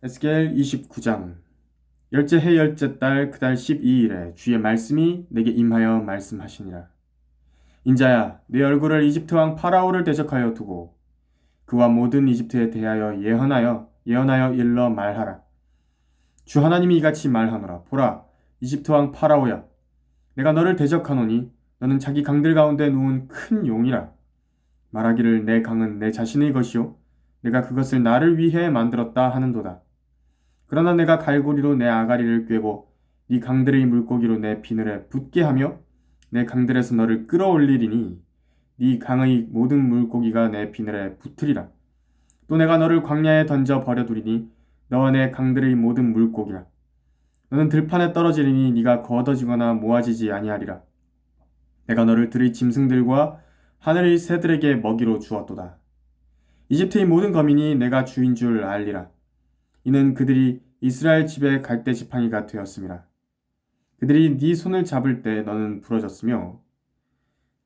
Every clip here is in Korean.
에스겔 29장 열째 해 열째 달 그달 12일에 주의 말씀이 내게 임하여 말씀하시니라. 인자야 내 얼굴을 이집트 왕 파라오를 대적하여 두고 그와 모든 이집트에 대하여 예언하여 예언하여 일러 말하라. 주 하나님이 이같이 말하노라. 보라 이집트 왕 파라오야 내가 너를 대적하노니 너는 자기 강들 가운데 누운 큰 용이라. 말하기를 내 강은 내 자신의 것이요 내가 그것을 나를 위해 만들었다 하는도다. 그러나 내가 갈고리로 내 아가리를 꿰고 네 강들의 물고기로 내 비늘에 붙게 하며 내 강들에서 너를 끌어올리리니 네 강의 모든 물고기가 내 비늘에 붙으리라. 또 내가 너를 광야에 던져 버려두리니 너와 내 강들의 모든 물고기라. 너는 들판에 떨어지리니 네가 걷어지거나 모아지지 아니하리라. 내가 너를 들의 짐승들과 하늘의 새들에게 먹이로 주었도다. 이집트의 모든 거민이 내가 주인 줄 알리라. 이는 그들이 이스라엘 집의 갈대 지팡이가 되었습니다. 그들이 네 손을 잡을 때 너는 부러졌으며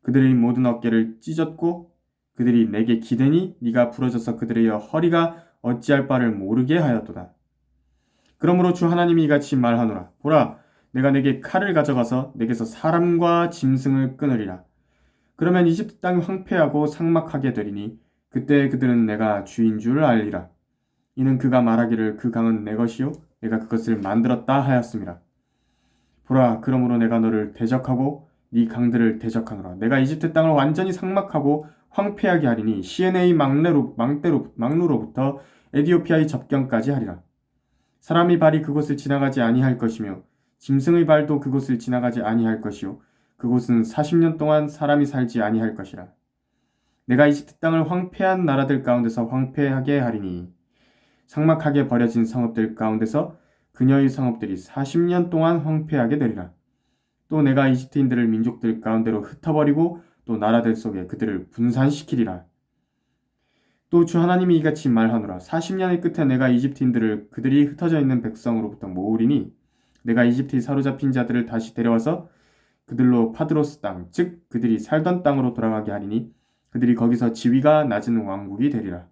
그들의 모든 어깨를 찢었고 그들이 내게 기대니 네가 부러져서 그들의 허리가 어찌할 바를 모르게 하였도다. 그러므로 주 하나님이 이같이 말하노라. 보라, 내가 내게 칼을 가져가서 내게서 사람과 짐승을 끊으리라. 그러면 이집트 땅이 황폐하고 상막하게 되리니 그때 그들은 내가 주인 줄 알리라. 이는 그가 말하기를 그 강은 내 것이요 내가 그것을 만들었다 하였습니다. 보라 그러므로 내가 너를 대적하고 네 강들을 대적하노라. 내가 이집트 땅을 완전히 상막하고 황폐하게 하리니 시에네의 망레로 망대로 망루로부터 에디오피아의 접경까지 하리라. 사람의 발이 그곳을 지나가지 아니할 것이며 짐승의 발도 그곳을 지나가지 아니할 것이요 그곳은 40년 동안 사람이 살지 아니할 것이라. 내가 이집트 땅을 황폐한 나라들 가운데서 황폐하게 하리니 상막하게 버려진 성읍들 가운데서 그녀의 성읍들이 40년 동안 황폐하게 되리라. 또 내가 이집트인들을 민족들 가운데로 흩어버리고 또 나라들 속에 그들을 분산시키리라. 또 주 하나님이 이같이 말하노라. 40년의 끝에 내가 이집트인들을 그들이 흩어져 있는 백성으로부터 모으리니 내가 이집트에 사로잡힌 자들을 다시 데려와서 그들로 파드로스 땅, 즉 그들이 살던 땅으로 돌아가게 하리니 그들이 거기서 지위가 낮은 왕국이 되리라.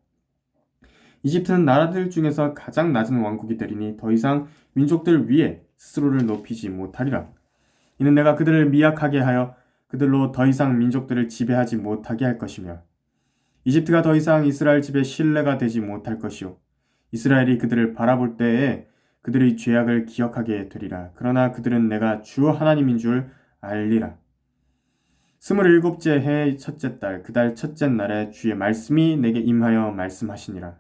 이집트는 나라들 중에서 가장 낮은 왕국이 되리니 더 이상 민족들 위에 스스로를 높이지 못하리라. 이는 내가 그들을 미약하게 하여 그들로 더 이상 민족들을 지배하지 못하게 할 것이며 이집트가 더 이상 이스라엘 집의 신뢰가 되지 못할 것이요 이스라엘이 그들을 바라볼 때에 그들의 죄악을 기억하게 되리라. 그러나 그들은 내가 주 하나님인 줄 알리라. 스물일곱째 해 첫째 달 그달 첫째 날에 주의 말씀이 내게 임하여 말씀하시니라.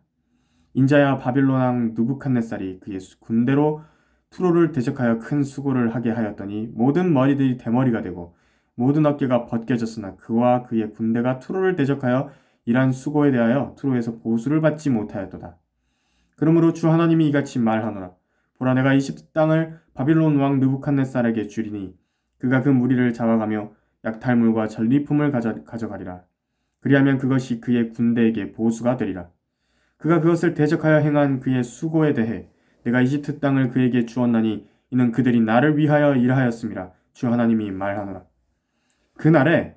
인자야 바빌론 왕 누부칸네살이 그의 군대로 투로를 대적하여 큰 수고를 하게 하였더니 모든 머리들이 대머리가 되고 모든 어깨가 벗겨졌으나 그와 그의 군대가 투로를 대적하여 이러한 수고에 대하여 투로에서 보수를 받지 못하였도다. 그러므로 주 하나님이 이같이 말하노라. 보라 내가 이집트 땅을 바빌론 왕 느부칸네살에게 주리니 그가 그 무리를 잡아가며 약탈물과 전리품을 가져, 가져가리라. 그리하면 그것이 그의 군대에게 보수가 되리라. 그가 그것을 대적하여 행한 그의 수고에 대해 내가 이집트 땅을 그에게 주었나니 이는 그들이 나를 위하여 일하였습니다. 주 하나님이 말하노라. 그날에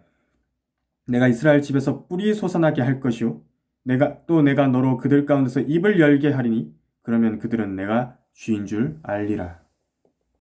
내가 이스라엘 집에서 뿌리 솟아나게 할 것이요 내가 또 내가 너로 그들 가운데서 입을 열게 하리니 그러면 그들은 내가 주인 줄 알리라.